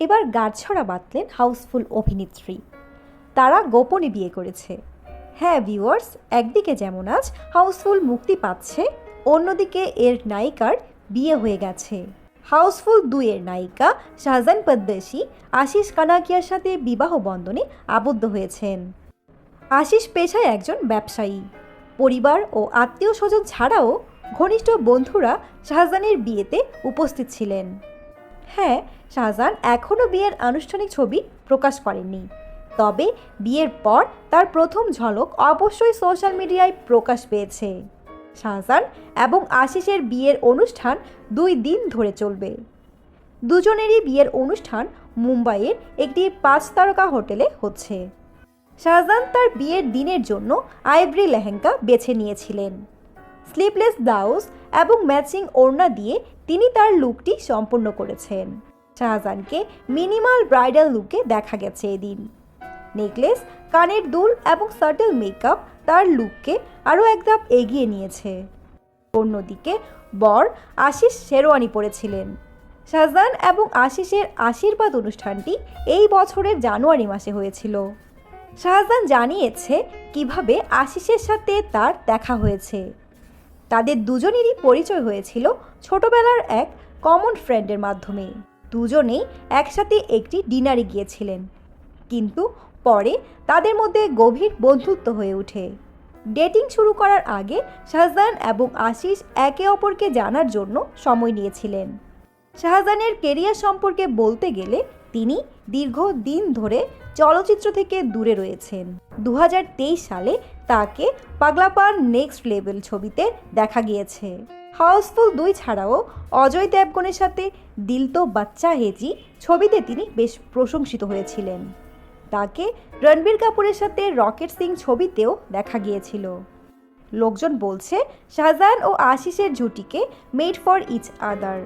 এবার গাছছড়া বাঁধলেন হাউসফুল অভিনেত্রী। তারা গোপনে বিয়ে করেছে। হ্যাঁ ভিউয়ার্স একদিকে যেমন আজ হাউসফুল মুক্তি পাচ্ছে, অন্যদিকে এর নায়িকার বিয়ে হয়ে গেছে। হাউসফুল দুইয়ের নায়িকা শাহজান পদ্দেশি আশিস কানাকিয়ার সাথে বিবাহ বন্ধনে আবদ্ধ হয়েছেন। আশিস পেশায় একজন ব্যবসায়ী। পরিবার ও আত্মীয় স্বজন ছাড়াও ঘনিষ্ঠ বন্ধুরা শাহজানের বিয়েতে উপস্থিত ছিলেন। হ্যাঁ শাহজাহান এখনও বিয়ের আনুষ্ঠানিক ছবি প্রকাশ করেননি। তবে বিয়ের পর তার প্রথম ঝলক অবশ্যই সোশ্যাল মিডিয়ায় প্রকাশ পেয়েছে। শাহজাহান এবং আশিসের বিয়ের অনুষ্ঠান দুই দিন ধরে চলবে। দুজনেরই বিয়ের অনুষ্ঠান মুম্বাইয়ের একটি পাঁচ তারকা হোটেলে হচ্ছে। শাহজাহান তার বিয়ের দিনের জন্য আইভরি লেহেঙ্গা বেছে নিয়েছিলেন। স্লিপলেস ব্লাউজ এবং ম্যাচিং ওড়না দিয়ে তিনি তার লুকটি সম্পূর্ণ করেছেন। শাহজাহানকে মিনিমাল ব্রাইডাল লুকে দেখা গেছে এদিন। নেকলেস, কানের দুল এবং সার্টেল মেকআপ তার লুককে আরও এক ধাপ এগিয়ে নিয়েছে। অন্যদিকে, বর আশিস শেরওয়ানি পরেছিলেন শাহজাহান এবং আশিসের আশীর্বাদ অনুষ্ঠানটি এই বছরের জানুয়ারি মাসে হয়েছিল। শাহজাহান জানিয়েছে কীভাবে আশিসের সাথে তার দেখা হয়েছে। তাদের দুজনেরই পরিচয় হয়েছিল ছোটবেলার এক কমন ফ্রেন্ডের মাধ্যমে দুজনেই একসাথে একটি ডিনারে গিয়েছিলেন। কিন্তু পরে তাদের মধ্যে গভীর বন্ধুত্ব হয়ে ওঠে। ডেটিং শুরু করার আগে শাহজাহান এবং আশিস একে অপরকে জানার জন্য সময় নিয়েছিলেন। শাহজাহানের কেরিয়ার সম্পর্কে বলতে গেলে তিনি দীর্ঘ দিন ধরে চলচ্চিত্র থেকে দূরে রয়েছেন। দু হাজার তেইশ সালে তাকে পাগলাপার নেক্সট লেভেল ছবিতে দেখা গিয়েছে। হাউসফুল দুই ছাড়াও অজয় দেবগনের সাথে দিল তো বাচ্চা হেজি ছবিতে তিনি বেশ প্রশংসিত হয়েছিলেন। তাকে রণবীর কাপুরের সাথে রকেট সিং ছবিতেও দেখা গিয়েছিল। লোকজন বলছে, শাহজাহান ও আশিসের জুটিকে মেড ফর ইচ আদার